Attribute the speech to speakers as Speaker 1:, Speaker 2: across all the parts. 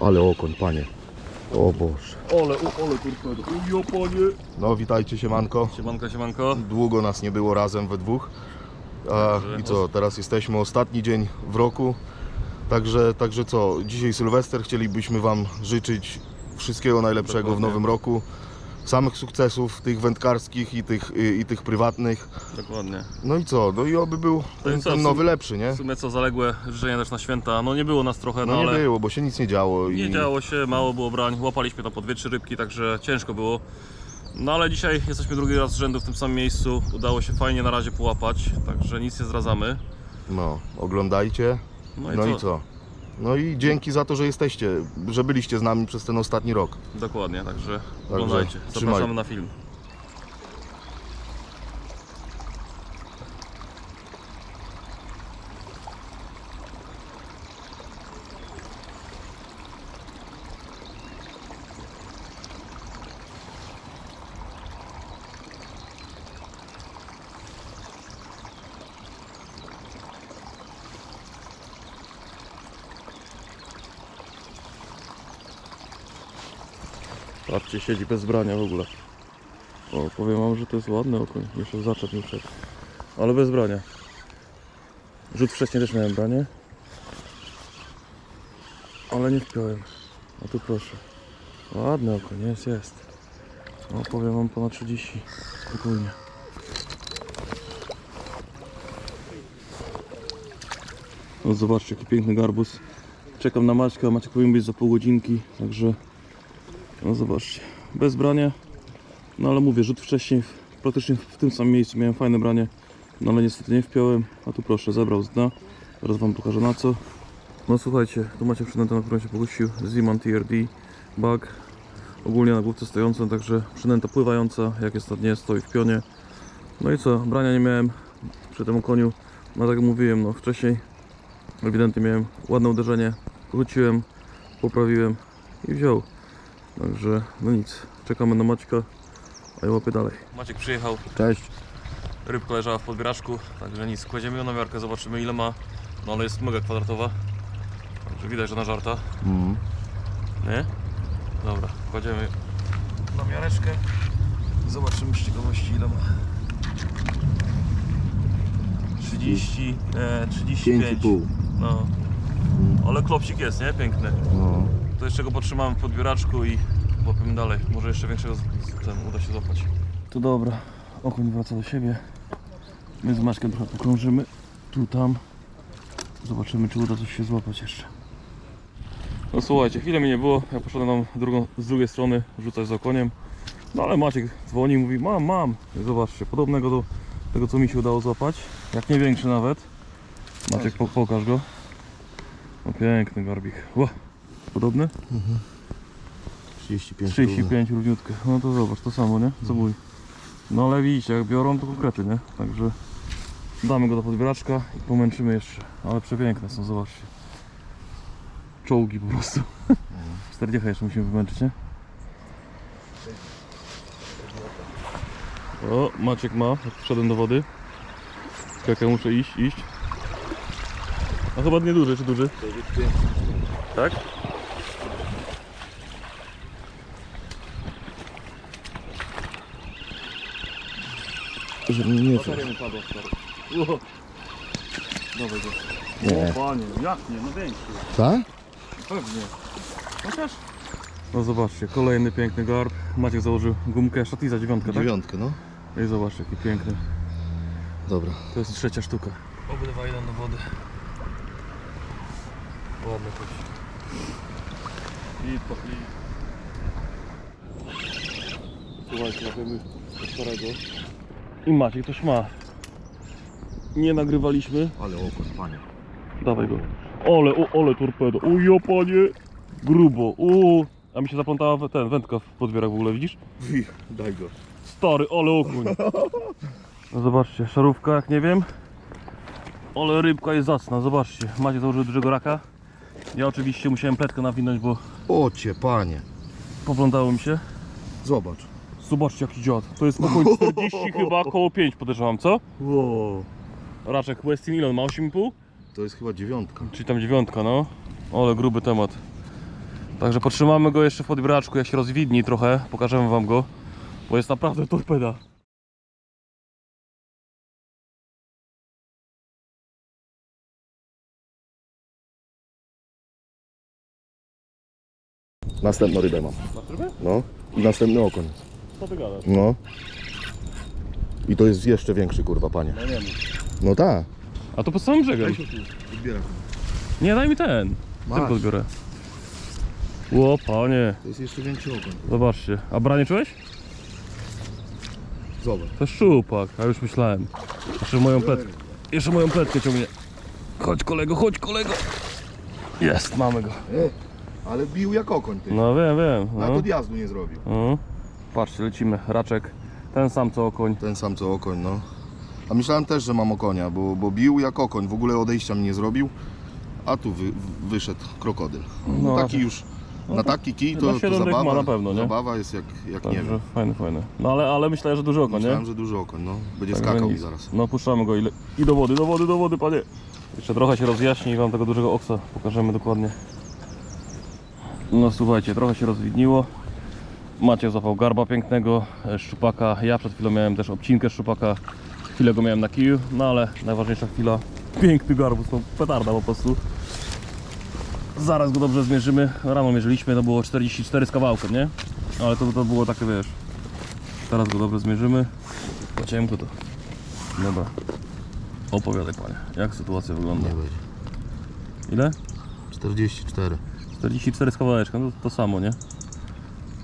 Speaker 1: Ale okoń, panie. O Boże.
Speaker 2: Ole, ole torpedo. Ujo, panie.
Speaker 1: No witajcie siemanko.
Speaker 2: Siemanko, siemanko.
Speaker 1: Długo nas nie było razem we dwóch. A, I co, teraz jesteśmy ostatni dzień w roku. Także, także co, dzisiaj Sylwester, chcielibyśmy Wam życzyć wszystkiego najlepszego w
Speaker 2: Dokładnie.
Speaker 1: nowym roku. Samych sukcesów, tych wędkarskich i tych, i, i tych prywatnych.
Speaker 2: Dokładnie.
Speaker 1: No i co, no i oby był
Speaker 2: i
Speaker 1: ten,
Speaker 2: co,
Speaker 1: ten nowy lepszy, nie?
Speaker 2: W sumie co zaległe życzenia też na święta. No nie było nas trochę, no,
Speaker 1: No nie
Speaker 2: ale
Speaker 1: było, bo się nic nie działo.
Speaker 2: nie
Speaker 1: i...
Speaker 2: działo się, mało było brań. Łapaliśmy tam po dwie, trzy rybki, także ciężko było. No ale dzisiaj jesteśmy drugi raz z rzędu w tym samym miejscu. Udało się fajnie na razie połapać, także nic nie zdradzamy.
Speaker 1: No, oglądajcie.
Speaker 2: No i,
Speaker 1: No
Speaker 2: co?
Speaker 1: i co? No i dzięki za to, że jesteście, że byliście z nami przez ten ostatni rok.
Speaker 2: Dokładnie, także oglądajcie.
Speaker 1: trzymaj.
Speaker 2: Zapraszamy na film. Patrzcie, siedzi bez brania w ogóle. O, powiem wam, że to jest ładny okoń. Jeszcze zaczep nie wszedł. Ale bez brania. Rzut wcześniej też miałem branie. Ale nie wpiąłem. A tu proszę. Ładny okoń, jest, jest. O, powiem wam ponad 30. Spokojnie. No zobaczcie, jaki piękny garbus. Czekam na Maćka, Maciek powinien być za pół godzinki, także no zobaczcie, bez brania. No ale mówię, rzut wcześniej, praktycznie w tym samym miejscu miałem fajne branie. No ale niestety nie wpiąłem. A tu proszę, zebrał z dna. Teraz wam pokażę na co. No słuchajcie, tu macie przynętę, na którą się pokusił. Ziman TRD, bug. Ogólnie na główce stojącą, także przynęta pływająca, jak jest na dnie, stoi w pionie. No i co, brania nie miałem przy tym koniu. No tak jak mówiłem, no wcześniej ewidentnie miałem ładne uderzenie. Wróciłem, poprawiłem i wziął. Także no nic, czekamy na Maćka, a ja łapię dalej. Maciek przyjechał,
Speaker 1: Cześć.
Speaker 2: rybka leżała w podbieraczku, także nic, kładziemy ją na miarkę, zobaczymy ile ma. No ale jest mega kwadratowa, także widać, że na żarta,
Speaker 1: Mm.
Speaker 2: nie? Dobra, kładziemy na miareczkę, zobaczymy z ciekawości ile ma. 30, e, 35.
Speaker 1: 5,5.
Speaker 2: No. Ale klopsik jest, nie? Piękny.
Speaker 1: No.
Speaker 2: To jeszcze go potrzymamy w podbieraczku i łapiemy dalej. Może jeszcze większego z- ten uda się złapać. To dobra, okoń wraca do siebie. My z Maćkiem trochę pokrążymy. Tu, tam. Zobaczymy, czy uda coś się złapać jeszcze. No słuchajcie, chwilę mi nie było. Ja poszedłem drugą, z drugiej strony rzucać z okoniem. No ale Maciek dzwoni i mówi, mam, mam. Zobaczcie, podobnego do tego, co mi się udało złapać. Jak nie większy nawet. Maciek, po, pokaż go. No piękny garbik. Ła, podobny?
Speaker 1: 35.
Speaker 2: 35 równiutkę. No to zobacz, to samo, nie? Co mój. No ale widzicie, jak biorą to konkrety, nie? Także damy go do podbieraczka i pomęczymy jeszcze. Ale przepiękne są, zobaczcie. Czołgi po prostu. 40 jeszcze musimy wymęczyć, nie? O, Maciek ma, jak wszedłem do wody. Czekaj, muszę iść, iść. A chyba nie duży, czy duży? Tak?
Speaker 1: Że mnie nie
Speaker 2: Bateria mi padła, stary. O. Dawaj go.
Speaker 1: Nie.
Speaker 2: O panie, jak nie, no większy.
Speaker 1: Tak?
Speaker 2: Pewnie. Chociaż... No zobaczcie, kolejny piękny garb. Maciek założył gumkę Szatiza dziewiątka, tak?
Speaker 1: Dziewiątkę, no.
Speaker 2: I zobaczcie, jaki piękny.
Speaker 1: Dobra.
Speaker 2: To jest trzecia sztuka. Obydwa idą do wody. Ładny kość. I po i... Słuchajcie, łapiemy starego. I Maciek coś ma. Nie nagrywaliśmy.
Speaker 1: Ale okoń, panie.
Speaker 2: Dawaj go. Ole, o, ole torpedo. O ja panie. Grubo. O, a mi się zaplątała we- ten wędka w podbierak w ogóle, widzisz?
Speaker 1: Wi, daj go.
Speaker 2: Stary, ale okuń. No zobaczcie, szarówka, jak nie wiem. Ale rybka jest zacna, zobaczcie. Macie założył dużego raka. Ja oczywiście musiałem pletkę nawinąć, bo
Speaker 1: Ocie, panie.
Speaker 2: poplątało mi się.
Speaker 1: Zobacz.
Speaker 2: Zobaczcie jaki dziad. To jest około 40 chyba, koło 5 podejrzewam, co?
Speaker 1: Wow.
Speaker 2: Raczek Westin ile on ma? 8,5?
Speaker 1: To jest chyba dziewiątka.
Speaker 2: Czyli tam dziewiątka, no. Ale gruby temat. Także potrzymamy go jeszcze w podbraczku, jak się rozwidni trochę, pokażemy wam go, bo jest naprawdę torpeda.
Speaker 1: Następną rybę mam. No. I następny okoń.
Speaker 2: Co ty gadasz?
Speaker 1: No. I to jest jeszcze większy, kurwa, panie.
Speaker 2: No nie wiem.
Speaker 1: No tak.
Speaker 2: A to pod samym brzegiem.
Speaker 1: Odbieram.
Speaker 2: Nie, daj mi ten.
Speaker 1: Masz.
Speaker 2: Tylko zbiorę. Ło, panie.
Speaker 1: To jest jeszcze większy okoń.
Speaker 2: Zobaczcie. A branie czułeś?
Speaker 1: Zobacz.
Speaker 2: To szczupak, a już myślałem. Jeszcze moją pletkę. Jeszcze moją pletkę ciągnie. Chodź kolego, chodź kolego. Jest, mamy go.
Speaker 1: E, ale bił jak okoń, ty.
Speaker 2: No wiem, wiem.
Speaker 1: Nawet
Speaker 2: No.
Speaker 1: odjazdu nie zrobił.
Speaker 2: No. Patrzcie, lecimy. Raczek. Ten sam co okoń.
Speaker 1: Ten sam co okoń, no. A myślałem też, że mam okonia, bo, bo bił jak okoń. W ogóle odejścia mi nie zrobił. A tu wy, wyszedł krokodyl. No,
Speaker 2: No,
Speaker 1: taki już. Na taki kij to, to zabawa,
Speaker 2: ma na pewno, nie?
Speaker 1: zabawa jest jak, jak nie
Speaker 2: Także
Speaker 1: wiem.
Speaker 2: fajny, fajny. No ale, ale myślę, że duży okoń, nie?
Speaker 1: Myślałem, że duży okoń, no. Będzie
Speaker 2: Także
Speaker 1: skakał mi zaraz.
Speaker 2: No puszczamy go i, i do wody, do wody, do wody, panie. Jeszcze trochę się rozjaśni i wam tego dużego oksa pokażemy dokładnie. No słuchajcie, trochę się rozwidniło. Macie zapał garba pięknego, e, szczupaka. Ja przed chwilą miałem też obcinkę szczupaka. Chwilę go miałem na kiju, no ale najważniejsza chwila. Piękny garbus, no petarda po prostu. Zaraz go dobrze zmierzymy. Rano mierzyliśmy, to było 44 z kawałkiem, nie? Ale to, to było takie, wiesz. Teraz go dobrze zmierzymy. Po ciemku to. Dobra. Opowiadaj panie, jak sytuacja wygląda?
Speaker 1: Nie będzie.
Speaker 2: Ile?
Speaker 1: 44.
Speaker 2: 44 z kawałeczkiem, no to samo, nie?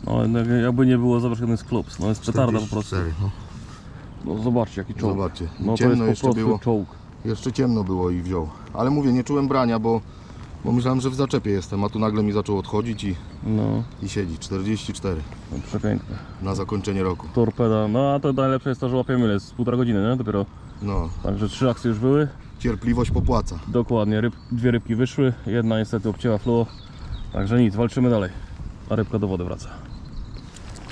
Speaker 2: No no, jakby nie było, zobacz jeden z klops, no jest petarda po prostu.
Speaker 1: 44, no.
Speaker 2: No zobaczcie jaki czołg.
Speaker 1: Zobaczcie,
Speaker 2: No to
Speaker 1: ciemno
Speaker 2: jest po
Speaker 1: jeszcze
Speaker 2: prostu
Speaker 1: było.
Speaker 2: czołg.
Speaker 1: Jeszcze ciemno było i wziął. Ale mówię, nie czułem brania, bo, bo myślałem, że w zaczepie jestem, a tu nagle mi zaczął odchodzić i,
Speaker 2: No,
Speaker 1: i siedzi. 44
Speaker 2: no przepiękne.
Speaker 1: na zakończenie roku.
Speaker 2: Torpeda, no a to najlepsze jest to, że łapiemy ile? Z półtora godziny, nie? Dopiero.
Speaker 1: No,
Speaker 2: Także trzy akcje już były.
Speaker 1: cierpliwość popłaca.
Speaker 2: Dokładnie, ryb, dwie rybki wyszły, jedna niestety obcięła flow. Także nic, walczymy dalej. A rybka do wody wraca.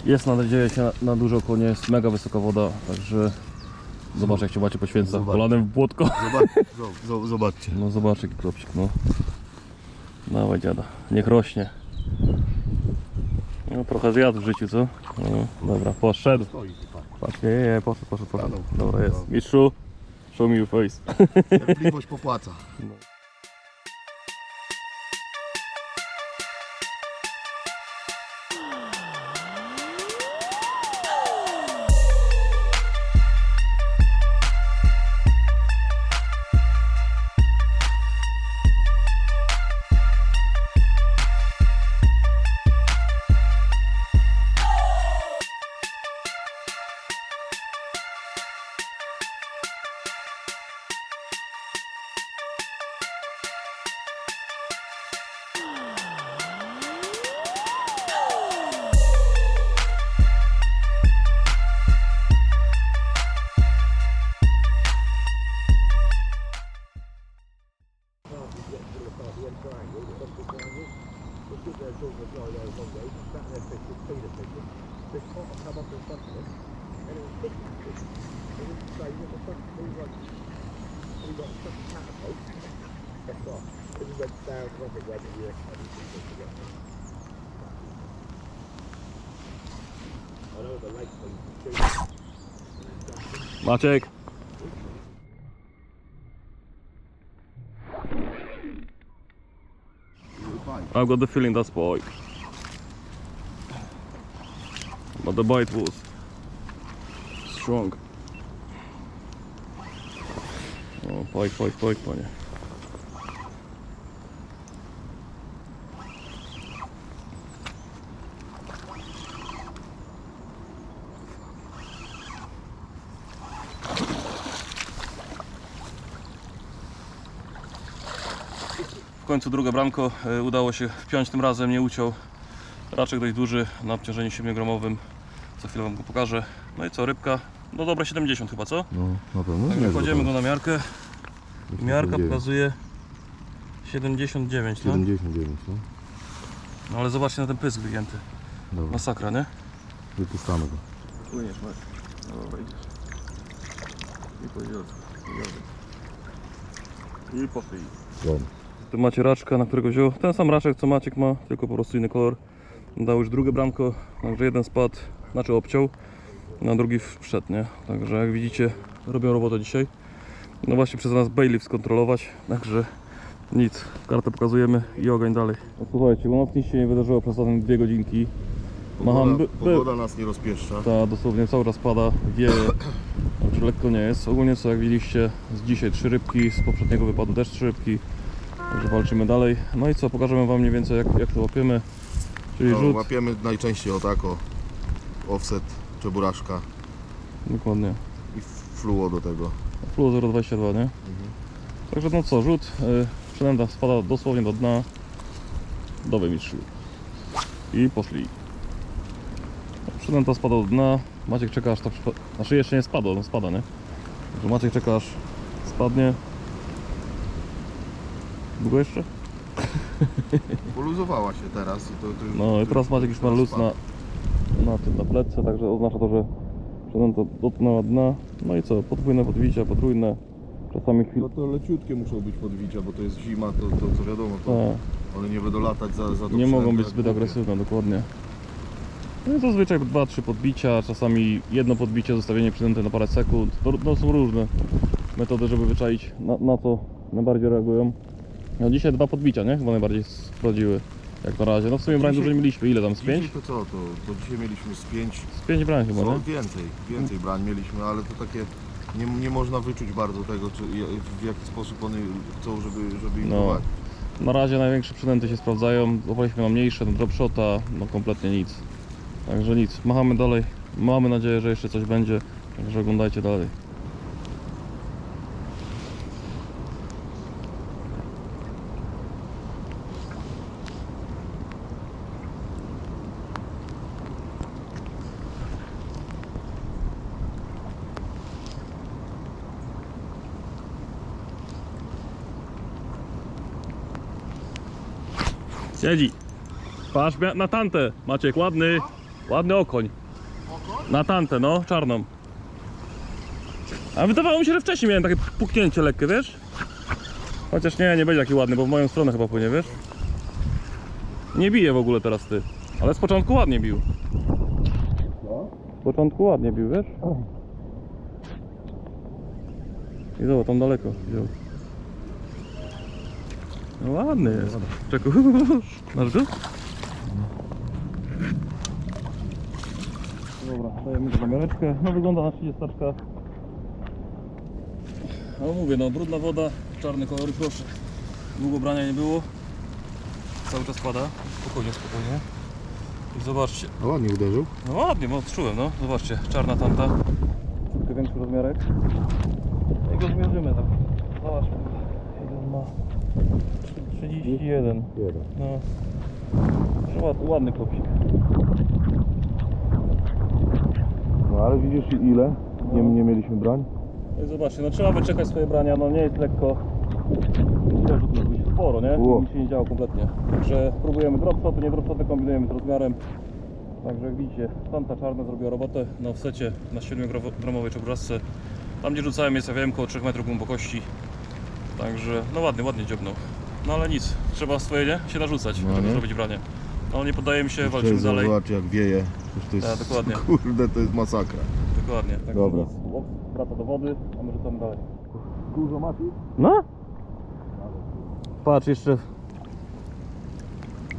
Speaker 2: Jest nadzieję się na, na dużo konie, jest mega wysoka woda, także zobacz jak się macie poświęca.
Speaker 1: Zobacz.
Speaker 2: Kolanem w błotko.
Speaker 1: Zobacz, zo- zo- zobaczcie.
Speaker 2: No zobacz jaki klopsik, no. Dawaj dziada, niech rośnie. No trochę zjadł w życiu, co? No, dobra, poszedł. Patrz, nie, nie, poszedł, poszedł, poszedł. Dobra, jest. Mistrzu, show me your face.
Speaker 1: Cierpliwość popłaca.
Speaker 2: Maciek. I've got the feeling that's boy. But the bite was strong. Pojk, pojk, pojk, panie. Końcu drugie bramko e, udało się wpiąć tym razem, nie uciął. Raczek dość duży na obciążeniu 7-gramowym. Za chwilę Wam go pokażę. No i co, rybka? No dobre 70 chyba, co?
Speaker 1: No, na pewno.
Speaker 2: Także kładziemy go na miarkę. Miarka pokazuje 79, no.
Speaker 1: 79, no.
Speaker 2: no ale zobaczcie na ten pysk wygięty.
Speaker 1: Dobra,
Speaker 2: Masakra, nie?
Speaker 1: wypuszczamy go.
Speaker 2: Płyniesz, Marek. No dobra, idziesz. I po. I po tej. Tu macie raczka, na którego wziął ten sam raczek co Maciek ma, tylko po prostu inny kolor. Dał już drugie bramko, także jeden spadł, znaczy obciął, na drugi wszedł, nie? Także jak widzicie, robią robotę dzisiaj. No właśnie przez nas bailiff skontrolować, także nic, kartę pokazujemy i ogień dalej. No, słuchajcie, bo nic się nie wydarzyło przez ostatnie dwie godzinki. Macham, by,
Speaker 1: Pogoda,
Speaker 2: by,
Speaker 1: pogoda nas nie rozpieszcza.
Speaker 2: ta dosłownie cały czas pada, wieje, także lekko nie jest. Ogólnie co jak widzieliście, z dzisiaj trzy rybki, z poprzedniego wypadu też trzy rybki. Także walczymy dalej. No i co, pokażemy wam mniej więcej jak, jak to łapiemy. Czyli
Speaker 1: No,
Speaker 2: rzut,
Speaker 1: łapiemy najczęściej o tako. Offset, czeburaszka
Speaker 2: dokładnie.
Speaker 1: i fluo do tego.
Speaker 2: Fluo 0,22, nie? Także no co, rzut, yy, przynęta spada dosłownie do dna. Dowy mistrzu. I poszli. Przynęta spada do dna. Maciek czeka aż to przypa- Znaczy jeszcze nie spadło, no spada, nie? Także Maciek czeka aż spadnie. Długo jeszcze?
Speaker 1: Poluzowała się teraz i to, to już,
Speaker 2: No i teraz Maciek już ma luz na, na tym, na plecce, także oznacza to, że przynęta dotknęła dna. No i co, podwójne podbicia, potrójne. Czasami chwilę.
Speaker 1: No to leciutkie muszą być podwicia, bo to jest zima, to, to co wiadomo, to
Speaker 2: Tak.
Speaker 1: one nie będą latać za, za
Speaker 2: Nie mogą być zbyt agresywne, dokładnie. No i zazwyczaj 2-3 podbicia, czasami jedno podbicie, zostawienie przynęty na parę sekund. To, to są różne metody, żeby wyczaić na, na co najbardziej reagują. No dzisiaj dwa podbicia, nie? Chyba najbardziej sprawdziły. Jak na razie. No w sumie brań
Speaker 1: Dzisiaj-
Speaker 2: dużo nie mieliśmy. Ile tam? Z
Speaker 1: Dzisiaj
Speaker 2: 5?
Speaker 1: to co, to, to dzisiaj mieliśmy z pięć,
Speaker 2: Z 5 brań chyba, nie?
Speaker 1: więcej, więcej brań mieliśmy, ale to takie, nie, nie można wyczuć bardzo tego, czy, w jaki sposób one chcą, żeby, żeby im
Speaker 2: No. Na razie największe przynęty się sprawdzają. Łapaliśmy na mniejsze, na dropshota, no kompletnie nic. Także nic. Machamy dalej. Mamy nadzieję, że jeszcze coś będzie. Także oglądajcie dalej. Siedzi. Patrz na tantę, Maciek, ładny. Ładny okoń. Na tantę, no, czarną. A wydawało mi się, że wcześniej miałem takie puknięcie lekkie, wiesz? Chociaż nie, nie będzie taki ładny, bo w moją stronę chyba płynie, wiesz? Nie bije w ogóle teraz ty. Ale z początku ładnie bił. Z początku ładnie bił, wiesz? I zobacz, tam daleko. No ładny jest. Czekaj, masz go? Dobra, dajemy go na miareczkę. No wygląda na 30 No mówię, no brudna woda, czarny kolor, proszę. Długo brania nie było. Cały czas pada. Spokojnie, spokojnie. I zobaczcie.
Speaker 1: No ładnie uderzył.
Speaker 2: No ładnie, bo odczułem, no. Zobaczcie, czarna tamta. Troszkę większy rozmiarek. I go zmierzymy tak. Zobaczmy. Ile on ma? 31.
Speaker 1: Jeden.
Speaker 2: No. Że Ład, ładny kopsik.
Speaker 1: No ale widzisz ile? Nie, nie mieliśmy brań?
Speaker 2: No i zobaczcie, no trzeba wyczekać swoje brania, no nie jest lekko. Sporo, nie? Nic się nie działo kompletnie. Także próbujemy dropshoty, nie dropshoty, kombinujemy z rozmiarem. Także jak widzicie, tamta czarna zrobiła robotę na offsecie, na 7-gramowej czeburasce. Tam gdzie rzucałem jest, ja wiem, około 3 metrów głębokości. Także, no ładnie, ładnie dziobnął. No ale nic, trzeba swoje, nie? Się narzucać,
Speaker 1: No
Speaker 2: żeby
Speaker 1: nie?
Speaker 2: zrobić branie. No nie poddajemy się,
Speaker 1: Jeszcze
Speaker 2: walczymy dalej.
Speaker 1: Zobacz jak wieje. Przecież to jest,
Speaker 2: Tak, dokładnie.
Speaker 1: Kurde, to jest masakra.
Speaker 2: Dokładnie. Także
Speaker 1: Dobra.
Speaker 2: nic, Wraca do wody, a my rzucamy dalej.
Speaker 1: Dużo macie?
Speaker 2: No? Patrz jeszcze.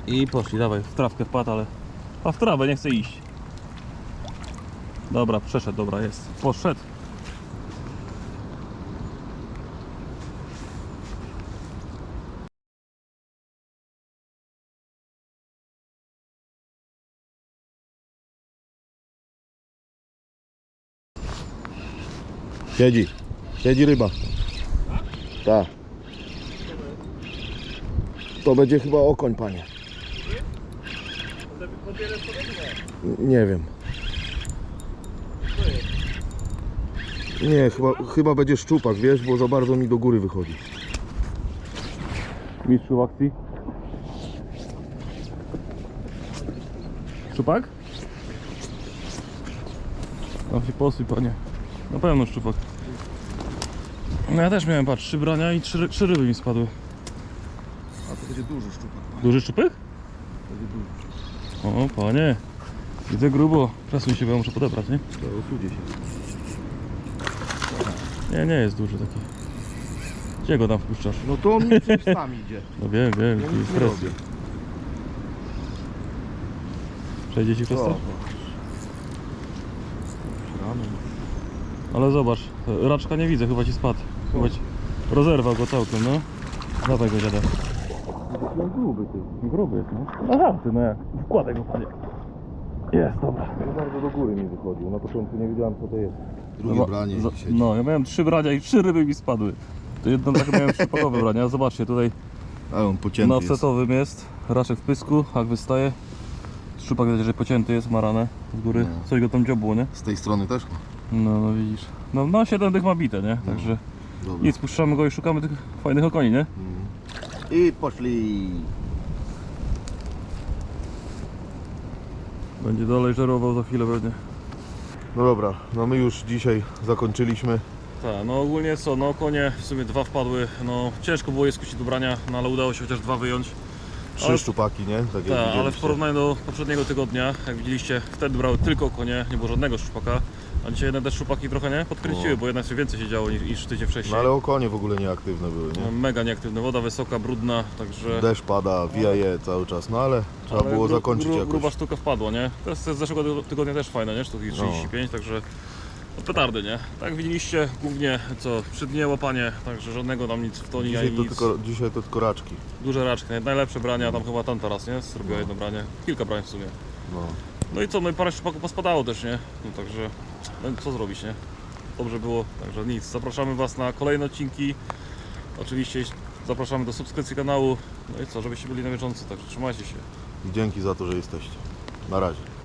Speaker 2: I poszli, dawaj, w trawkę wpadł, ale... A w trawę, nie chce iść. Dobra, przeszedł, dobra, jest. Poszedł.
Speaker 1: Siedzi. Siedzi ryba. Tak. To będzie chyba okoń, panie. Nie wiem. Nie, chyba, chyba będzie szczupak, wiesz, bo za bardzo mi do góry wychodzi.
Speaker 2: Mistrzu akcji. Szczupak? No się posuj, panie. Na pewno szczupak. No ja też miałem, patrz, trzy brania i trzy, trzy ryby mi spadły.
Speaker 1: będzie duży szczupak.
Speaker 2: Duży szczupek?
Speaker 1: Będzie duży.
Speaker 2: O, panie. Widzę grubo. Przesuń się, bo ja muszę podebrać, nie?
Speaker 1: To osudzie się.
Speaker 2: Nie, nie jest duży taki. Gdzie go tam wpuszczasz?
Speaker 1: No to on mi przecież sam idzie.
Speaker 2: No wiem, wiem,
Speaker 1: Ja nie
Speaker 2: stres. Przejdzie ci przez to?
Speaker 1: Rano.
Speaker 2: Ale zobacz, raczka nie widzę, chyba ci spadł. Chyba ci... Rozerwał go całkiem, no. Dawaj go dziada.
Speaker 1: On gruby ty.
Speaker 2: Gruby jest, no. Aha, ty no jak. Wkładaj go, panie. Jest, dobra.
Speaker 1: No bardzo do góry mi wychodził. Na początku nie wiedziałem co to jest. Drugie
Speaker 2: No,
Speaker 1: branie
Speaker 2: za-
Speaker 1: siedzi.
Speaker 2: No, ja miałem trzy brania i trzy ryby mi spadły. To jedno tak miałem trzypakowe brania. A Zobaczcie, tutaj
Speaker 1: Ale on pocięty
Speaker 2: na
Speaker 1: jest.
Speaker 2: offsetowym jest. Raczek w pysku, hak wystaje. Szczupak widać, że pocięty jest, ma ranę z góry.
Speaker 1: No.
Speaker 2: Coś go tam dziobło, nie?
Speaker 1: Z tej strony też.
Speaker 2: No, no widzisz. No, no 7 tych ma bite, nie? Także
Speaker 1: Dobra.
Speaker 2: nic, puszczamy go i szukamy tych fajnych okoni, nie?
Speaker 1: I poszli.
Speaker 2: Będzie dalej żerował za chwilę pewnie.
Speaker 1: No dobra, no my już dzisiaj zakończyliśmy.
Speaker 2: Tak, no ogólnie co, no konie w sumie dwa wpadły, no ciężko było je skusić do brania, no ale udało się chociaż dwa wyjąć.
Speaker 1: Trzy
Speaker 2: Ale-
Speaker 1: szczupaki, nie? Tak jak
Speaker 2: Tak, ale w
Speaker 1: widzieliście.
Speaker 2: porównaniu do poprzedniego tygodnia, jak widzieliście, wtedy brały tylko konie, nie było żadnego szczupaka, a dzisiaj jedne te szczupaki trochę nie podkręciły,
Speaker 1: No.
Speaker 2: bo jednak się więcej się działo niż, niż tydzień wcześniej.
Speaker 1: No ale okonie w ogóle nieaktywne były,
Speaker 2: No,
Speaker 1: nie?
Speaker 2: Mega nieaktywne, woda wysoka, brudna, także...
Speaker 1: Deszcz pada, wija je cały czas, no ale trzeba
Speaker 2: ale
Speaker 1: było
Speaker 2: gru-
Speaker 1: zakończyć
Speaker 2: gru-
Speaker 1: jakoś.
Speaker 2: Gruba sztuka wpadła, nie? Teraz z zeszłego tygo- tygodnia też fajne, nie? Sztuki 35, także no, petardy, nie? Tak widzieliście, głównie co, przy dnie łapanie, także żadnego nam nic w to nie
Speaker 1: Dzisiaj to,
Speaker 2: nic.
Speaker 1: tylko, dzisiaj to tylko raczki.
Speaker 2: Duże raczki, najlepsze brania, tam chyba tam teraz, nie? Zrobiła jedno branie, kilka brań w sumie.
Speaker 1: No.
Speaker 2: No i co, no i parę szczupaków pospadało też, nie? No także, no co zrobić, nie? Dobrze było, także nic. Zapraszamy Was na kolejne odcinki. Oczywiście zapraszamy do subskrypcji kanału. No i co, żebyście byli na bieżąco, także trzymajcie się.
Speaker 1: Dzięki za to, że jesteście. Na razie.